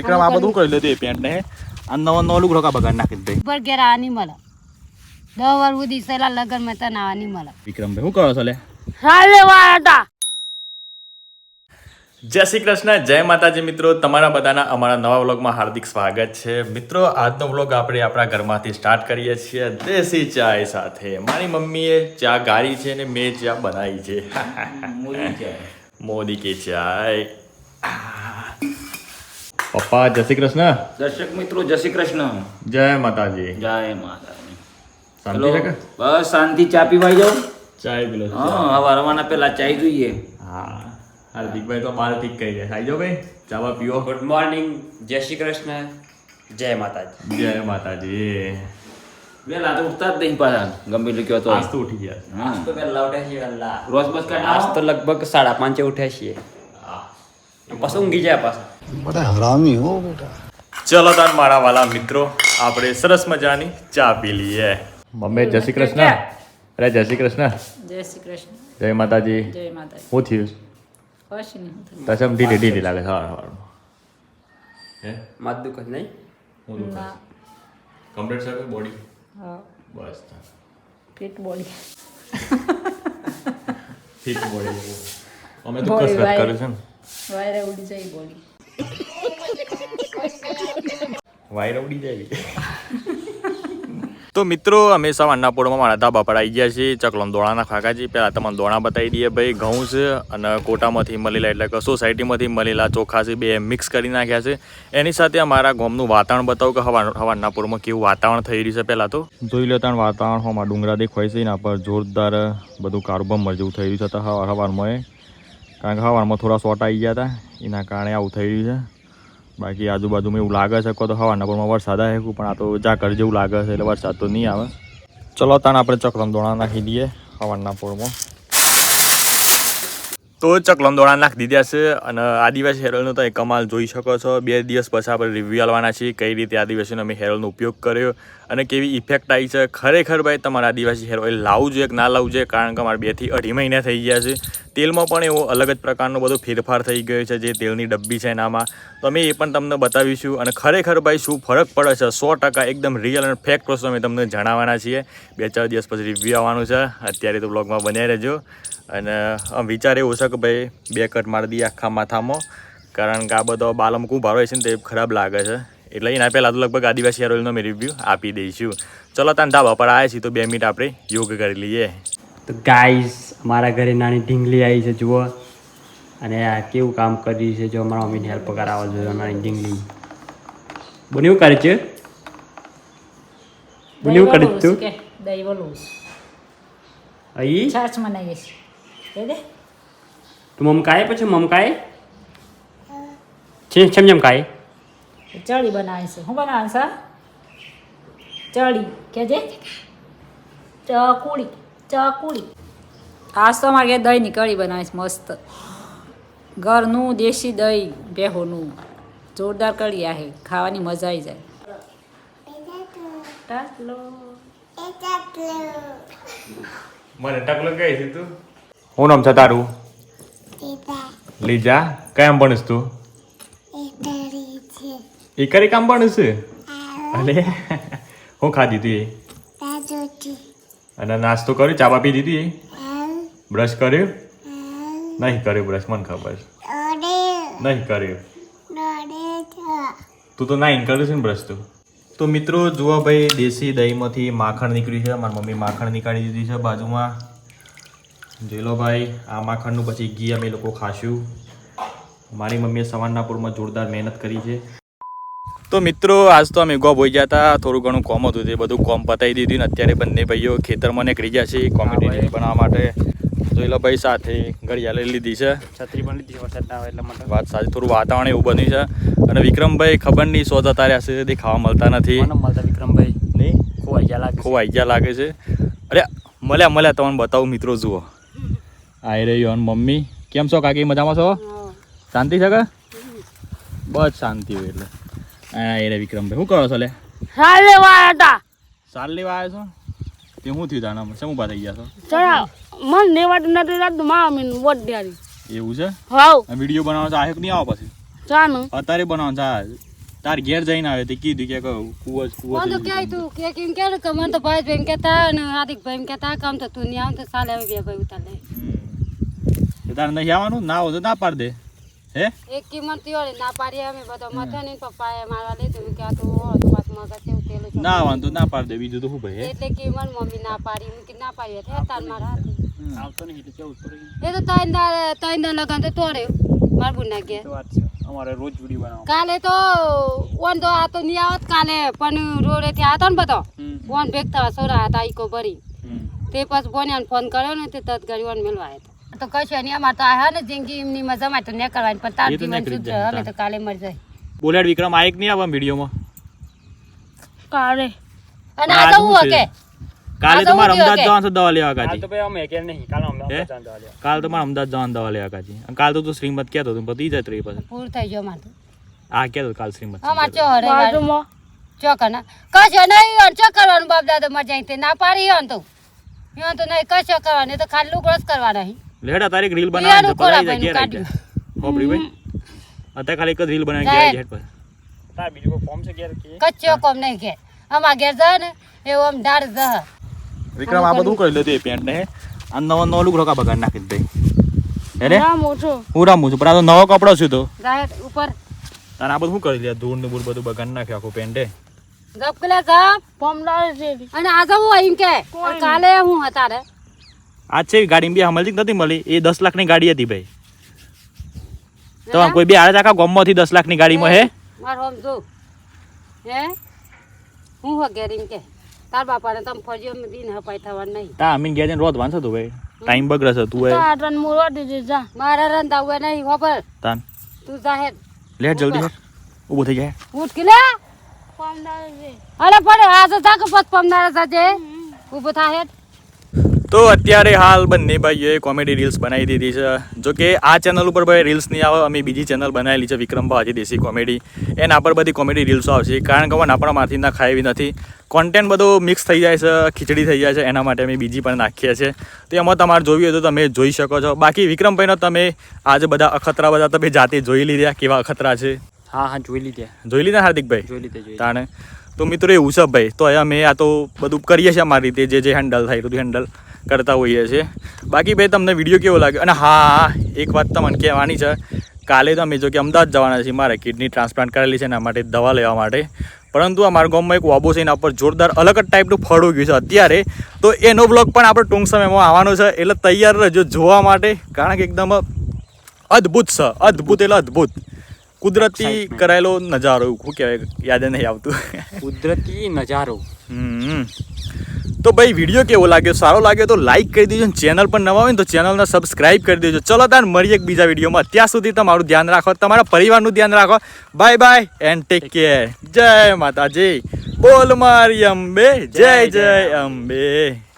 વિક્રમ આ બધું કરી લેતું એ પેન્ટ ને આ નવો નવો લુગડો કા બગાડ નાખી દે ઉપર ઘેર નહીં મળે દસ વાર સુધી સેલા લગનમાં તને નહીં મળે વિક્રમભાઈ શું કરો છો લે? હાલે વાળા હતા જય શ્રી કૃષ્ણ જય માતાજી મિત્રો. તમારા બધાના અમારા નવા વ્લોગમાં હાર્દિક સ્વાગત છે. મિત્રો આજનો વ્લોગ આપણે આપણા ઘરમાંથી સ્ટાર્ટ કરીએ છીએ દેશી ચાય સાથે. મારી મમ્મીએ ચા ગાળી છે ને મેં ચા બનાવી છે. મોદી કે ચાય. પપ્પા જય શ્રી કૃષ્ણ દર્શક મિત્રો જય શ્રી કૃષ્ણ જય માતાજી જય માતાજી શાંતિ છે કે બસ શાંતિ ચા પીવાઈ જાઓ ચાય પીલો છો? હા હવે રવાના પેલા ચાય જોઈએ હા હાર્દિકભાઈ તો બાર ઠીક કહી દે આવી જાઓ ભાઈ ચાવા પીવો ગુડ મોર્નિંગ જય શ્રી કૃષ્ણ જય માતાજી જય માતાજી વેલા તો ઉઠતા જ નહીં પાછા ગમે એટલું કહો તો આજ તો ઉઠી ગયા હા. તો વહેલા ઉઠ્યા છીએ વહેલા રોજ બસ કાઢ આજ તો લગભગ સાડા પાંચે ઉઠ્યા છીએ પછી ઊંઘી જાય પાછા બધા હરામી ચલો તાર મારા વાલા મિત્રો આપણે સરસ મજાની ચા પી લઈએ. મમ્મી જય શ્રી કૃષ્ણ. અરે જય શ્રી કૃષ્ણ. જય શ્રી કૃષ્ણ. જય માતાજી. જય માતાજી. હું થયું? કશ નહીં તસમ ઢીલી ઢીલી લાગે. સવાર સવારમાં હે? માત દુખત નહીં? હું કમ્પ્લીટ છે બોડી હા. બસ ફિટ બોડી ફિટ બોડી અમે તો કસરત કરે છે ને. વાયરે ઉડી જાય બોડી વાયર ઉડી જાય. તો મિત્રો અમે સવારના પોળમાં મારા ધાબા પર આવી ગયા છીએ. ચકલોમ દોણાના ખાકાજી પહેલાં તમને દોણા બતાવી દઈએ ભાઈ. ઘઉં છે અને કોટામાંથી મળેલા એટલે કે સોસાયટીમાંથી મળેલા ચોખા છે બે મિક્સ કરી નાખ્યા છે. એની સાથે અમારા ગામનું વાતાવરણ બતાવું કે હવા હવાના પોળમાં કેવું વાતાવરણ થઈ રહ્યું છે પહેલાં તો? જોઈ લો ત્યાં વાતાવરણ હોમાં ડુંગરા દેખાય છે એના પર જોરદાર બધું કાર્બમ જેવું થઈ રહ્યું છે. હવા હવાર હવારમાં એ કારણ કે હવારમાં થોડા શોર્ટ આવી ગયા હતા. એના કારણે આવું થઈ રહ્યું છે. બાકી આજુબાજુમાં એવું લાગે છે કે તો હવાના પોરમાં વરસાદ આવે પણ આ તો ઝાકર જેવું લાગે છે, એટલે વરસાદ તો નહીં આવે. ચલો તાણ આપણે ચકલમ દોણા નાખી દઈએ હવાના પોળમાં. તો ચકલમ દોણા નાખી દીધા છે અને આદિવાસી હેરલનો તો કમાલ જોઈ શકો છો. બે દિવસ પછી આપણે રિવ્યુ આલવાના છીએ કઈ રીતે આદિવાસીનો અમે હેરલનો ઉપયોગ કર્યો અને કેવી ઇફેક્ટ આવી છે. ખરેખર ભાઈ, તમારે આદિવાસી હેર ઓઇલ લાવવું જોઈએ કે ના લાવવું જોઈએ? કારણ કે અમારે બેથી અઢી મહિના થઈ ગયા છે. તેલમાં પણ એવો અલગ જ પ્રકારનો બધો ફેરફાર થઈ ગયો છે જે તેલની ડબ્બી છે એનામાં. તો અમે એ પણ તમને બતાવીશું. અને ખરેખર ભાઈ, શું ફરક પડે છે? સો ટકા એકદમ રિયલ અને ફેક્ટ વસ્તુ અમે તમને જણાવવાના છીએ. બે ચાર દિવસ પછી રિવ્યૂ આવવાનું છે. અત્યારે તો બ્લોગમાં બન્યા રહેજો. અને વિચાર એવો છે કે ભાઈ, બે કટ મારી દઈએ આખા માથામાં. કારણ કે આ બધો બાલમ કુંભારો હોય છે ને તે ખરાબ લાગે છે. એટલે એના પહેલાં તો લગભગ આદિવાસી હેર ઓઇલનો અમે રિવ્યૂ આપી દઈશું. ચલો તાન ધાબા પર આવ્યા છીએ તો બે મિનિટ આપણે યોગ કરી લઈએ. તો ગાઈસ અમારા ઘરે નાની ઢીંગલી આવી છે જુઓ. અને આ કેવું કામ કરી છે જો અમારા મમ્મીને હેલ્પ કરાવવા જોઈએ નાની ઢીંગલી. બોને એવું કરે છે? બોને એવું કરે છે તું? કે? દહીં વલું અહીં? છીએ દે તું મમકાય? પછી મમકાય? છે છમ છમ કાય ચડી બનાવે છે. શું બનાવે છે ચડી. કેજે ચકુડી. ચકુડી. આજ તો અમારે દહીંની કળી બનાવે છે મસ્ત. ઘરનું દેશી દહીં બેહોનું જોરદાર કળી આહે ખાવાની મજા આવી જાય. મને ટકલો કહે છે તું. હું નામ છે તારું? લીજા કયામ ભણીશ તું? એ કરી કામ પણ હશે અલે હું ખાધી તું. એ અને નાસ્તો કર્યો ચા બા પી દીધી. એ બ્રશ કર્યું? નહીં કર્યું બ્રશ મને ખબર છે. નહીં કર્યું. તું તો નાઈન કર્યું છે ને બ્રશ તું? તો મિત્રો જુઓ ભાઈ દેશી દહીંમાંથી માખણ નીકળ્યું છે. મારી મમ્મી માખણ નીકાળી દીધી છે બાજુમાં. જોઈ લો ભાઈ આ માખણનું પછી ઘી અમે લોકો ખાશું. મારી મમ્મીએ સવારના પૂરમાં જોરદાર મહેનત કરી છે. તો મિત્રો આજ તો અમે ગોબ હોઈ ગયા હતા થોડું ઘણું કોમ હતું તે બધું કોમ પતાવી દીધું ને અત્યારે બંને ભાઈઓ ખેતરમાં નીકળી ગયા છે કોમેડી બનાવવા માટે. જોઈ લો ભાઈ સાથે ઘડિયાળ લઈ લીધી છે. છત્રી પણ લીધી વરસાદ ના આવે એટલા માટે. વાત સાચી થોડું વાતાવરણ એવું બન્યું છે. અને વિક્રમભાઈ ખબર નહીં સો જતા રહ્યા છે તે ખાવા મળતા નથી. મને મળતા વિક્રમભાઈ. નહીં? ખોવાઈ ગયા લાગે છે. ખોવાઈ ગયા લાગે છે. અરે મળ્યા મળ્યા તમને બતાવું મિત્રો જુઓ. આઈ રહ્યો અને મમ્મી. કેમ છો કાકી? મજામાં છો? શાંતિ છે કે? બસ શાંતિ હોય એટલે. આઈ રે વિક્રમભાઈ. શું કરો છો લે? સાલે વાળા હતા. સાલ લેવા આવ્યા છો? તે શું થયું તાણા શેમ ઊભા થઈ ગયા છો? ચડા મન નેવાટ નથી રાતમાં અમીન વોટ ડ્યારી એવું છે? હા આ વીડિયો બનાવવા તો આયો કે નહીં આવો પછી. ચાનું. અત્યારે બનાવવા ચા તાર ઘેર જઈને આવે તે કીધું કે કહું કુવો કુવો તો. ક્યાંય તું કે કેમ કે કે મને તો ભાઈ ભાઈ કેતા કહેતા અને હાર્દિક ભાઈ કહેતા કામ તો તું નહીં આવ તો સાલે આવી ગયા ભાઈ ઉતાર લે. તારે નહીં આવવાનું? ના હોય તો ના પાડ દે. હે? એક કિંમત વળી ના પાડી અમે બધો મથે ને પપ્પાએ મારવા લીધું. કે આ તો હો તો પાછું મગજ એવું તેલું. ના વાંધો ના પાડ દે બીજું તો શું ભાઈ? એટલે કિંમત મને મમ્મી ના પાડી હું કે ના પાડી હે તાર મારા હાથે. આવતો નહીં એટલે કેવું તો રહી એ તો ત્રણ દાર ત્રણ દાર લગન તો તોડ્યો માર બુના કે તો અમારે રોજ વીડિયો બનાવો કાલે તો ઓન તો આ તો નહીં આવત કાલે પણ રોડે થી આતો ને બધો ઓન ભેગતા સોરા હતા ઈકો ભરી. તે પછી બોન્યા ફોન કર્યો ને તે તત ઘડી ઓન મેળવા આવ્યા હતા. તો કશું નહીં અમારે તો આ ને જિંદગી એમની મજા માં તો નહીં કરવાની પણ તાર જીવન શુદ્ધ અમે તો કાલે મરી જાય. બોલેડ વિક્રમ આ એક નહીં આવવા વિડીયોમાં? કાલે. અને આ તો હું હકે? કાલે તો તમારે અમદાવાદ જવાનું છે દવા લેવા કાલ કાજી. તો ભાઈ અમે કે નહીં કાલે અમદાવાદ જવાનું દવા લેવા. કાલ તમારે અમદાવાદ જવાનું દવા લેવા કાજી. અને કાલ તો તું શ્રીમત કહેતો તું પતી જાય ત્રી પછી. પૂર થઈ ગયો મારું આ કહેતો કાલ શ્રીમત અમાર ચો હરે ચોકર ના કશો નહીં અને ચો કરવાનું બાપ દાદા મજા આવી તે ના પાડી હન તો. યો તો નહીં કશો કરવાનું તો ખાલી લુગડો જ કરવાના અહીં લેડા તારી રીલ બનાવવાની છે કોરા પલાઈ જાય ઘેર આવી જાય. હોપડી ભાઈ. અત્યારે ખાલી એક જ રીલ બનાવી ઘેર આવી હેડ પર તાર બીજું કોઈ ફોર્મ છે ઘેર કે? કચ્ચો કોમ નહીં કે અમા ઘેર જા ને એવો આમ ડાળ જા. વિક્રમ આ બધું કરી એ પેન્ટ ને આ નવો નવો લુક રોકા બગાડ નાખી દે અરે રે? હું રામું છું. પણ આ તો નવો કપડો છે તો. જાય ઉપર. તારે આ બધું શું કરી લે ધૂળ ને બૂળ બધું બગાડ નાખ્યું આખું પેન્ટે ગપકલે ગપ પમડાળ અને આજે હું એમ કે? કાલે હું હતા રે આજ છે ગાડી બી મળતી કે નથી મળી. એ દસ લાખની ગાડી હતી ભાઈ. તો કોઈ બી આડે આખા ગામમાંથી દસ લાખની ગાડીમાં હે? મારો હમ જો. હે? હું હો કે? તાર બાપાને તમ ફરજો એમ દિન હપાઈ થવા નહીં. તા અમીન ગયા જઈને રોજ વાંચો તું ભાઈ. ટાઈમ બગડશે તું હે મારા રન દાવે નહીં ખબર તાન. તું જાહેર લેટ જલ્દી હે ઊભો થઈ જાય ઉઠ કે લે અરે પડે આ તો તાક પત પમનારા સાજે ઊભો થા હેડ. તો અત્યારે હાલ બંને ભાઈઓએ કોમેડી રીલ્સ બનાવી દીધી છે. જો કે આ ચેનલ ઉપર ભાઈ રીલ્સ નહીં આવે અમે બીજી ચેનલ બનાવેલી છે વિક્રમ ભાજી દેશી કોમેડી એના પર બધી કોમેડી રીલ્સો આવશે. કારણ કે આપણા માથી ના ખાવી નથી. કોન્ટેન્ટ બધું મિક્સ થઈ જાય છે ખીચડી થઈ જાય છે એના માટે અમે બીજી પણ નાખીએ છીએ. તો એમાં તમારે જોવી હોય તો તમે જોઈ શકો છો. બાકી વિક્રમભાઈનો તમે આજે બધા અખતરા બધા તમે જાતે જોઈ લીધા કેવા અખતરા છે? હા હા જોઈ લીધા. જોઈ લીધા હાર્દિકભાઈ? જોઈ લીધા. તાણે? તો મિત્રો એવું છે ભાઈ. તો અહીંયા અમે આ તો બધું કરીએ છીએ અમારી રીતે, જે જે હેન્ડલ થાય બધું હેન્ડલ કરતા હોઈએ છીએ. બાકી ભાઈ તમને વીડિયો કેવો લાગ્યો? અને હા એક વાત તમને કહેવાની છે. કાલે તો અમે જો કે અમદાવાદ જવાના છીએ, મારે કિડની ટ્રાન્સપ્લાન્ટ કરેલી છે એના માટે દવા લેવા માટે. પરંતુ અમારા ગામમાં એક વાબો છે, એના પર જોરદાર અલગ જ ટાઈપનું ફળ ઉગ્યું છે અત્યારે. તો એનો બ્લોગ પણ આપણે ટૂંક સમયમાં આવવાનો છે. એટલે તૈયાર રહેજો જોવા માટે. કારણ કે એકદમ અદ્ભુત છે. અદ્ભુત એટલે અદ્ભુત. કુદરતી કરાયેલો નજારો શું કહેવાય? યાદ નહીં આવતું. કુદરતી નજારો. હમ. તો ભાઈ વીડિયો કેવો લાગ્યો? સારો લાગ્યો તો લાઈક કરી દેજો ચેનલ પર નવા હોય ને તો ચેનલને સબસ્ક્રાઇબ કરી દેજો. ચલો તાર મળીએ એક બીજા વિડીયોમાં ત્યાં સુધી તમારું ધ્યાન રાખો તમારા પરિવારનું ધ્યાન રાખો. Bye bye and take care જય માતાજી. બોલ મારી અંબે. જય જય અંબે.